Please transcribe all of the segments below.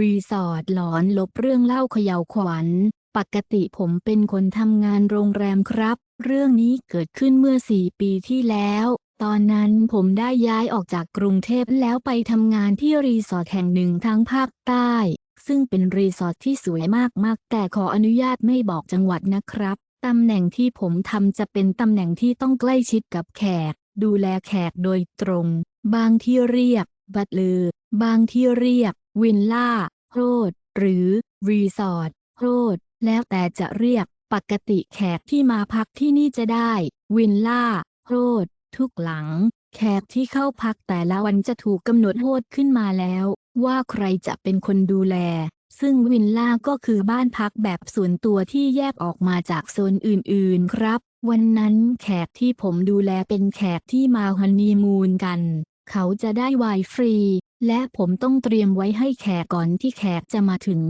รีสอร์ทหลอนลบเรื่องเล่าเขย่าวขวัญ ปกติผมเป็นคนทำงานโรงแรมครับ เรื่องนี้เกิดขึ้นเมื่อ4ปีที่แล้ว ตอนนั้นผมได้ย้ายออกจากกรุงเทพแล้วไปทำงานที่รีสอร์ทแห่งหนึ่งทางภาคใต้ ซึ่งเป็นรีสอร์ทที่สวยมากๆ แต่ขออนุญาตไม่บอกจังหวัดนะครับ ตำแหน่งที่ผมทำจะเป็นตำแหน่งที่ต้องใกล้ชิดกับแขก ดูแลแขกโดยตรง บางที่เรียก บัตเลอร์บางที่เรียก วินล่าโรดหรือ รีสอร์ทโรดแล้วแต่จะเรียกปกติแขกที่มาพักที่นี่จะได้ วินล่าโรดทุกหลัง แขกที่เข้าพักแต่ละวันจะถูกกำหนดโทษขึ้นมาแล้ว ว่าใครจะเป็นคนดูแล ซึ่งวินล่าก็คือบ้านพักแบบส่วนตัวที่แยกออกมาจากโซนอื่นๆครับ วันนั้นแขกที่ผมดูแลเป็นแขกที่มาฮันนีมูนกัน เขาจะได้ไวฟรี และผมต้องเตรียมไว้ให้แขกก่อนที่แขกจะมาถึง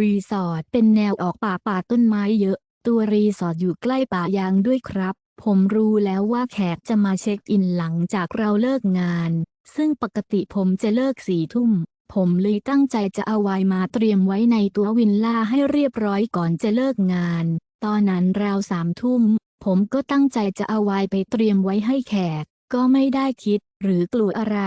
รีสอร์ทเป็นแนวออกป่าป่าต้นไม้เยอะ ตัวรีสอร์ทอยู่ใกล้ป่ายางด้วยครับ ผมรู้แล้วว่าแขกจะมาเช็คอินหลังจากเราเลิกงาน ซึ่งปกติผมจะเลิกสี่ทุ่ม ผมเลยตั้งใจจะเอาไวน์มาเตรียมไว้ในตัววินล่าให้เรียบร้อยก่อนจะเลิกงาน ตอนนั้นราวสามทุ่ม ผมก็ตั้งใจจะเอาไวน์ไปเตรียมไว้ให้แขก ก็ไม่ได้คิดหรือกลัวอะไร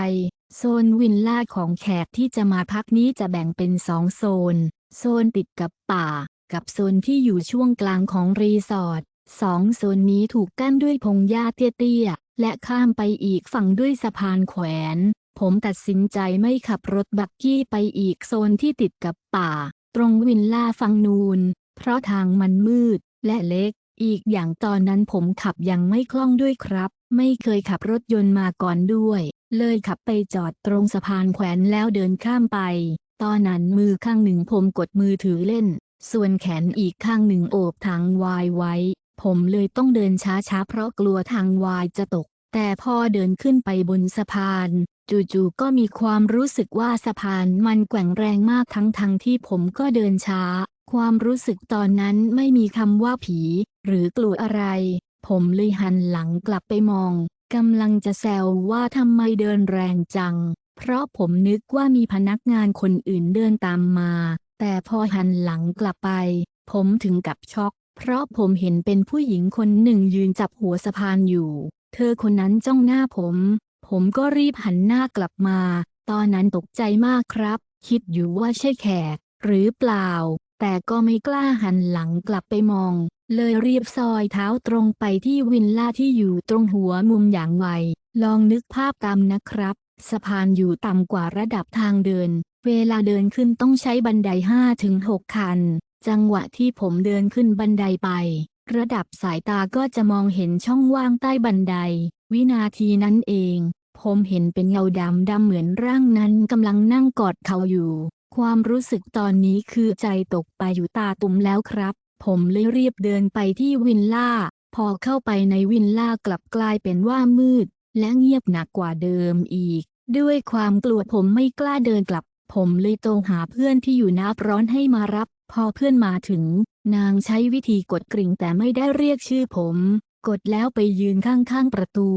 โซนวินล่าของแขกที่จะมาพักนี้จะแบ่งเป็นสองโซน โซนติดกับป่า กับโซนที่อยู่ช่วงกลางของรีสอร์ทสองโซนนี้ถูกกั้นด้วยพงหญ้าเตี้ยๆ และข้ามไปอีกฝั่งด้วยสะพานแขวน ผมตัดสินใจไม่ขับรถบักกี้ไปอีกโซนที่ติดกับป่า ตรงวินล่าฝั่งนูน เพราะทางมันมืดและเล็ก อีกอย่างตอนนั้นผมขับยังไม่คล่องด้วยครับ ไม่เคยขับรถยนต์มาก่อนด้วย เลยขับไปจอดตรงสะพานแขวนแล้วเดินข้ามไป ตอนนั้นมือข้างหนึ่งผมกดมือถือเล่น ส่วนแขนอีกข้างหนึ่งโอบถังวายไว้ ผมเลยต้องเดินช้าๆเพราะกลัวทางวายจะตก แต่พอเดินขึ้นไปบนสะพาน จู่ๆก็มีความรู้สึกว่าสะพานมันแกว่งแรงมากทั้งๆทที่ผมก็เดินช้า ความรู้สึกตอนนั้นไม่มีคำว่าผี หรือกลัวอะไร ผมเลยหันหลังกลับไปมอง กำลังจะแซวว่าทำไมเดินแรงจัง เพราะผมนึกว่ามีพนักงานคนอื่นเดินตามมา แต่พอหันหลังกลับไป ผมถึงกับช็อก เพราะผมเห็นเป็นผู้หญิงคนหนึ่งยืนจับหัวสะพานอยู่ เธอคนนั้นจ้องหน้าผม ผมก็รีบหันหน้ากลับมา ตอนนั้นตกใจมากครับ คิดอยู่ว่าใช่แขก หรือเปล่า แต่ก็ไม่กล้าหันหลังกลับไปมอง เลยเรียบซอยเท้าตรงไปที่วินล่าที่อยู่ตรงหัวมุมอย่างไว ลองนึกภาพตามนะครับ สะพานอยู่ต่ำกว่าระดับทางเดิน เวลาเดินขึ้นต้องใช้บันได5ถึง6คัน จังหวะที่ผมเดินขึ้นบันไดไป ระดับสายตาก็จะมองเห็นช่องว่างใต้บันได วินาทีนั้นเอง ผมเห็นเป็นเงาดำดำเหมือนร่างนั้นกำลังนั่งกอดเขาอยู่ ความรู้สึกตอนนี้คือใจตกไปอยู่ตาตุ่มแล้วครับ ผมเลยรีบเดินไปที่วินล่า พอเข้าไปในวินล่ากลับกลายเป็นว่ามืด และเงียบหนักกว่าเดิมอีก ด้วยความกลัวผมไม่กล้าเดินกลับ ผมเลยโทรหาเพื่อนที่อยู่น้าร้อนให้มารับ พอเพื่อนมาถึง นางใช้วิธีกดกริ่งแต่ไม่ได้เรียกชื่อผม กดแล้วไปยืนข้างๆประตู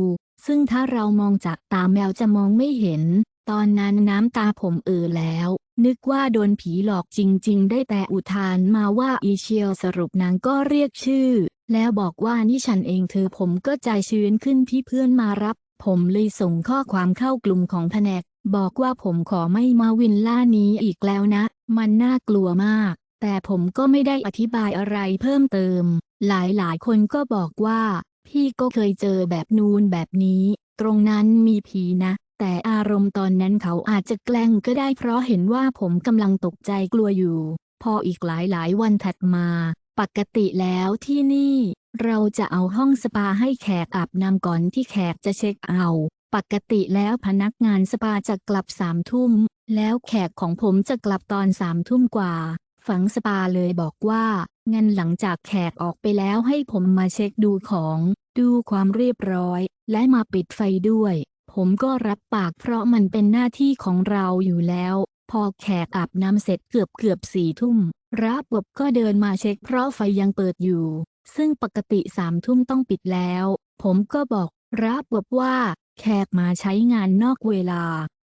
ซึ่งถ้าเรามองจากตาแมวจะมองไม่เห็น ตอนนั้นน้ำตาผมเอ่อแล้ว นึกว่าโดนผีหลอกจริง ๆ ได้แต่อุทานมาว่าอีเชียวสรุปนางก็เรียกชื่อ แล้วบอกว่านี่ฉันเองเธอผมก็ใจชื้นขึ้นที่เพื่อนมารับ ผมเลยส่งข้อความเข้ากลุ่มของแผนก บอกว่าผมขอไม่มาวินล่านี้อีกแล้วนะ มันน่ากลัวมาก แต่ผมก็ไม่ได้อธิบายอะไรเพิ่มเติม หลายๆ คนก็บอกว่า พี่ก็เคยเจอแบบนูนแบบนี้ ตรงนั้นมีผีนะ แต่อา รมณ์ตอนนั้นเขาอาจจะแกล้งก็ได้เพราะเห็นว่าผมกำลังตกใจกลัวอยู่ พออีกหลายๆวันถัดมา ปกติแล้วที่นี่ เราจะเอาห้องสปาให้แขกอาบน้ำก่อนที่แขกจะเช็คเอาท์ปกติแล้วพนักงานสปาจะกลับสามทุ่ม แล้วแขกของผมจะกลับตอนสามทุ่มกว่า ฝังสปาเลยบอกว่างั้นหลังจากแขกออกไปแล้วให้ผมมาเช็คดูของ ดูความเรียบร้อย และมาปิดไฟด้วย ผมก็รับปากเพราะมันเป็นหน้าที่ของเราอยู่แล้ว พอแขกอาบน้ำเสร็จเกือบเกือบสี่ทุ่มรับบบก็เดินมาเช็คเพราะไฟยังเปิดอยู่ ซึ่งปกติสามทุ่มต้องปิดแล้ว ผมก็บอกรับบบว่า แขกมาใช้งานนอกเวลา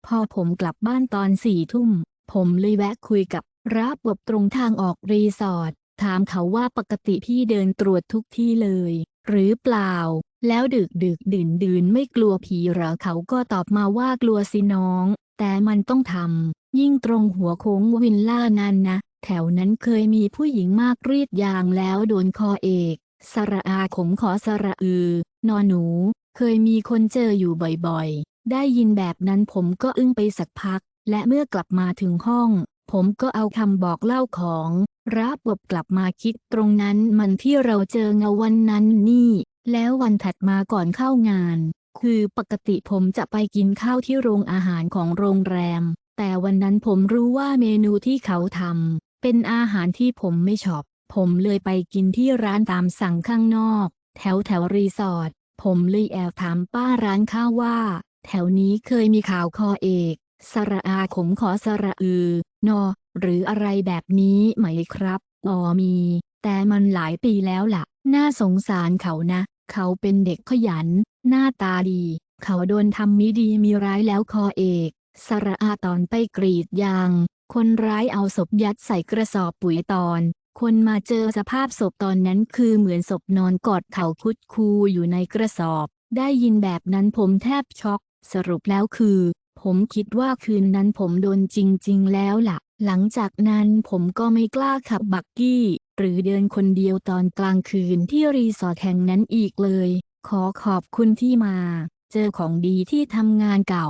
พอผมกลับบ้านตอนสี่ทุ่ม ผมเลยแวะคุยกับรับบตรงทางออกรีสอร์ทถามเขาว่าปกติพี่เดินตรวจทุกที่เลย หรือเปล่า แล้วดึกดึกดื่นดื่นไม่กลัวผีหรอเขาก็ตอบมาว่ากลัวสิน้อง แต่มันต้องทำ ยิ่งตรงหัวโค้งวินล่านั้นนะ แถวนั้นเคยมีผู้หญิงมากรีดยางแล้วโดนคอเอก สระอาขมขอสระอือ นอหนู เคยมีคนเจออยู่บ่อยๆ ได้ยินแบบนั้นผมก็อึ้งไปสักพัก และเมื่อกลับมาถึงห้อง ผมก็เอาคำบอกเล่าของรับบกลับมาคิดตรงนั้นมันที่เราเจอเงาวันนั้นนี่ แล้ววันถัดมาก่อนเข้างาน คือปกติผมจะไปกินข้าวที่โรงอาหารของโรงแรม แต่วันนั้นผมรู้ว่าเมนูที่เขาทำเป็นอาหารที่ผมไม่ชอบ ผมเลยไปกินที่ร้านตามสั่งข้างนอก แถวแถวรีสอร์ท ผมเลยแอบถามป้าร้านข้าวว่า แถวนี้เคยมีข่าวคอเอกสระอาขมขอสระอือ นอ หรืออะไรแบบนี้ไหมครับ อ๋อมี แต่มันหลายปีแล้วล่ะ น่าสงสารเขานะ เขาเป็นเด็กขยัน หน้าตาดี เขาโดนทำมิดีมีร้ายแล้วคอเอก สระอาตอนไปกรีดยาง คนร้ายเอาศพยัดใส่กระสอบปุ๋ยตอน คนมาเจอสภาพศพตอนนั้นคือเหมือนศพนอนกอดเข่าคุดคูอยู่ในกระสอบ ได้ยินแบบนั้นผมแทบช็อก สรุปแล้วคือ ผมคิดว่าคืนนั้นผมโดนจริง ๆ แล้วล่ะ หลังจากนั้นผมก็ไม่กล้าขับบักกี้ หรือเดินคนเดียวตอนกลางคืนที่รีสอร์ทแห่งนั้นอีกเลย ขอขอบคุณที่มา เจอของดีที่ทำงานเก่า